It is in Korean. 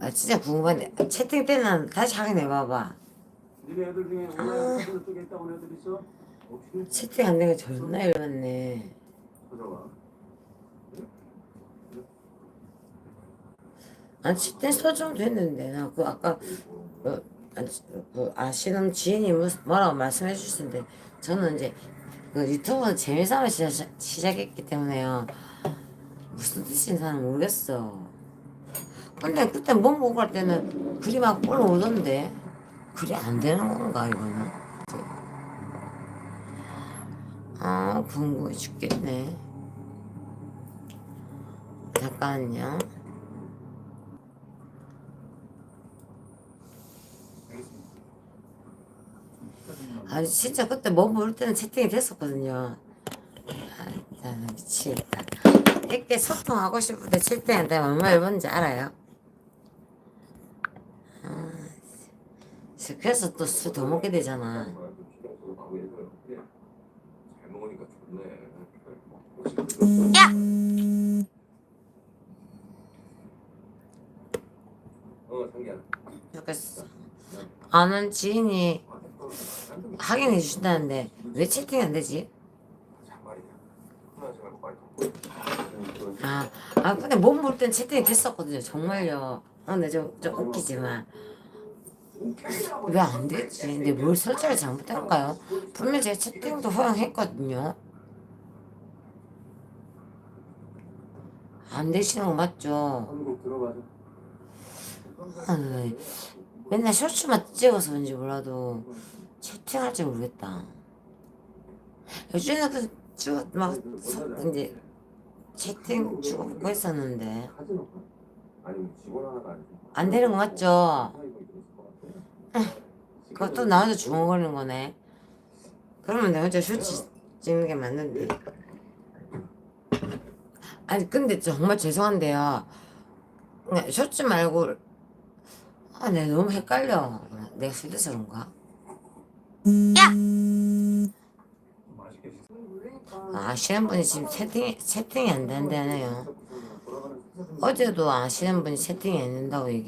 아 진짜 궁금한데. 채팅 때는 다시 확인해봐봐. 니네 애들 중에 온라인 사진 쪽에 있다고 애들 있어? 채팅 안 되고 존나 열받네. 찾아와. 아 채팅 소정도 했는데 나 그 아까 그, 아, 그 아시는 지인이 무슨 뭐라고 말씀해 주셨는데 저는 이제 그 유튜브 재미삼아 시작, 시작했기 때문에요. 무슨 뜻인지 나는 모르겠어 근데 그때 못갈 때는 글이 막 올라오던데. 글이 안 되는 건가 이거는? 아 궁금해 죽겠네. 잠깐만요. 아니 진짜 그때 못 모를 때는 채팅이 됐었거든요. 아, 나 미치겠다. 이렇게 소통하고 싶은데 채팅한테 얼마 열받는지 알아요? 그래서 또 술 더 먹게 되잖아. 야! 어, 아는 지인이 확인해 주신다는데 왜 채팅이 안 되지? 아, 아 근데 못 모를 땐 채팅이 됐었거든요 정말요 아 근데 좀, 좀 웃기지만 왜안 되지? 근데 뭘 설정을 잘못한가요? 분명 제가 채팅도 허용했거든요 안 되시는 거 맞죠? 아, 네. 맨날 쇼츠만 찍어서 그런지 몰라도 채팅할 줄 모르겠다. 요즘에 그, 쭉, 막, 서- 이제, 채팅 했었는데, 직원 하나가 아니고. 안 되는 거 맞죠? 사이버 있을 것 같아. 그것도 나한테 주먹거리는 거네. 그러면 내가 혼자 쇼츠 찍는 게 맞는데. 아니, 근데 정말 죄송한데요. 그냥 쇼츠 말고, 아, 내가 너무 헷갈려. 내가 술 돼서 그런가? 식 아, 아시는 분이 지금 채팅이, 채팅이 안 된다네요. 어제도 아시는 분이 채팅이 안 된다고 얘기